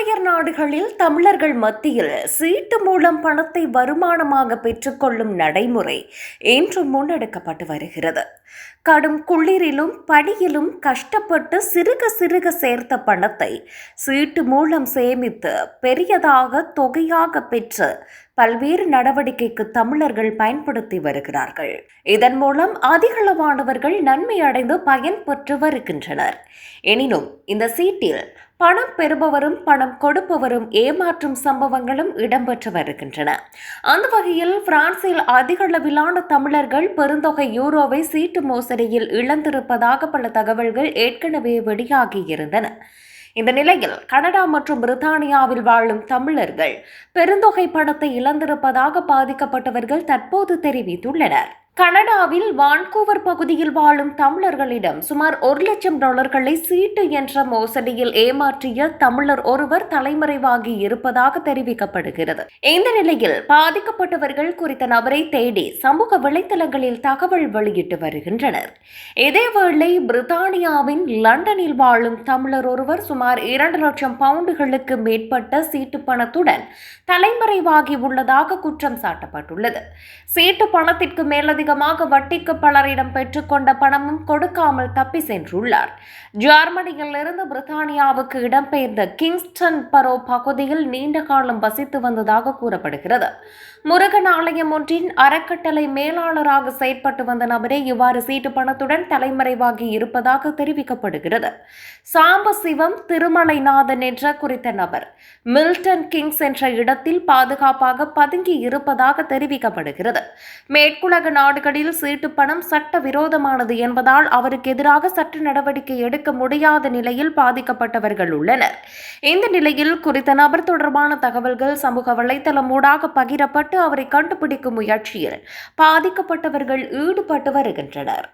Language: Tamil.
புலம்பெயர் நாடுகளில் தமிழர்கள் மத்தியில் சீட்டு மூலம் பணத்தை வருமானமாக பெற்றுக்கொள்ளும் நடைமுறை இன்று முன்னெடுக்கப்பட்டு வருகிறது. கடும் குளிரிலும் பணியிலும் கஷ்டப்பட்டு சிறுக சிறுக சேர்த்த பணத்தை சீட்டு மூலம் சேமித்து பெரியதாக தொகையாக பெற்று பல்வேறு நடவடிக்கைக்கு தமிழர்கள் பயன்படுத்தி வருகிறார்கள். இதன் மூலம் அதிகளவானவர்கள் நன்மை அடைந்து பயன்பெற்று வருகின்றனர். எனினும் இந்த சீட்டில் பணம் பெறுபவரும் பணம் கொடுப்பவரும் ஏமாற்றும் சம்பவங்களும் இடம்பெற்று வருகின்றன. அந்த வகையில் பிரான்சில் அதிகளவிலான தமிழர்கள் பெருந்தொகை யூரோவை சீட்டு மோசடியில் இழந்திருப்பதாக பல தகவல்கள் ஏற்கனவே வெளியாகியிருந்தன இந்த நிலையில் கனடா மற்றும் பிரித்தானியாவில் வாழும் தமிழர்கள் பெருந்தொகை பணத்தை இழந்திருப்பதாக பாதிக்கப்பட்டவர்கள் தற்போது தெரிவித்துள்ளனர். கனடாவில் வான்கூவர் பகுதியில் வாழும் தமிழர்களிடம் சுமார் ஒரு லட்சம் டாலர்களை சீட்டு என்ற மோசடியில் ஏமாற்றிய தமிழர் ஒருவர் தலைமறைவாகி இருப்பதாக தெரிவிக்கப்படுகிறது. இந்த நிலையில் பாதிக்கப்பட்டவர்கள் குறித்த நபரை தேடி சமூக வலைதளங்களில் தகவல் வெளியிட்டு வருகின்றனர். இதேவேளை பிரித்தானியாவின் லண்டனில் வாழும் தமிழர் ஒருவர் சுமார் இரண்டு லட்சம் பவுண்டுகளுக்கு மேற்பட்ட சீட்டு பணத்துடன் தலைமறைவாகி உள்ளதாக குற்றம் சாட்டப்பட்டுள்ளது. சீட்டு பணத்திற்கு மேலதிக அதிகமாக வட்டிக்கு பலரிடம் பெற்றுக்கொண்ட பணமும் கொடுக்காமல் தப்பி சென்றுள்ளார். ஜெர்மனியில் இருந்து பிரித்தானியாவுக்கு இடம்பெயர்ந்த கிங்ஸ்டன் பரோ பகுதியில் நீண்ட காலம் வசித்து வந்ததாக கூறப்படுகிறது. முருகன் ஆலயம் ஒன்றின் அறக்கட்டளை மேலாளராக செயற்பட்டு வந்த நபரே இவ்வாறு சீட்டு பணத்துடன் தலைமறைவாகி இருப்பதாக தெரிவிக்கப்படுகிறது. சாம்பசிவம் திருமலைநாதன் என்ற குறித்த நபர் மில்டன் கிங்ஸ் என்ற இடத்தில் பாதுகாப்பாக பதுங்கி இருப்பதாக தெரிவிக்கப்படுகிறது. மேற்குலக நாடு நாடுகளில் சீட்டு பணம் சட்ட விரோதமானது என்பதால் அவருக்கு எதிராக சட்ட நடவடிக்கை எடுக்க முடியாத நிலையில் பாதிக்கப்பட்டவர்கள் உள்ளனர். இந்த நிலையில் குறித்த நபர் தொடர்பான தகவல்கள் சமூக வலைதளம் ஊடாக பகிரப்பட்டு அவரை கண்டுபிடிக்கும் முயற்சியில் பாதிக்கப்பட்டவர்கள் ஈடுபட்டு வருகின்றனர்.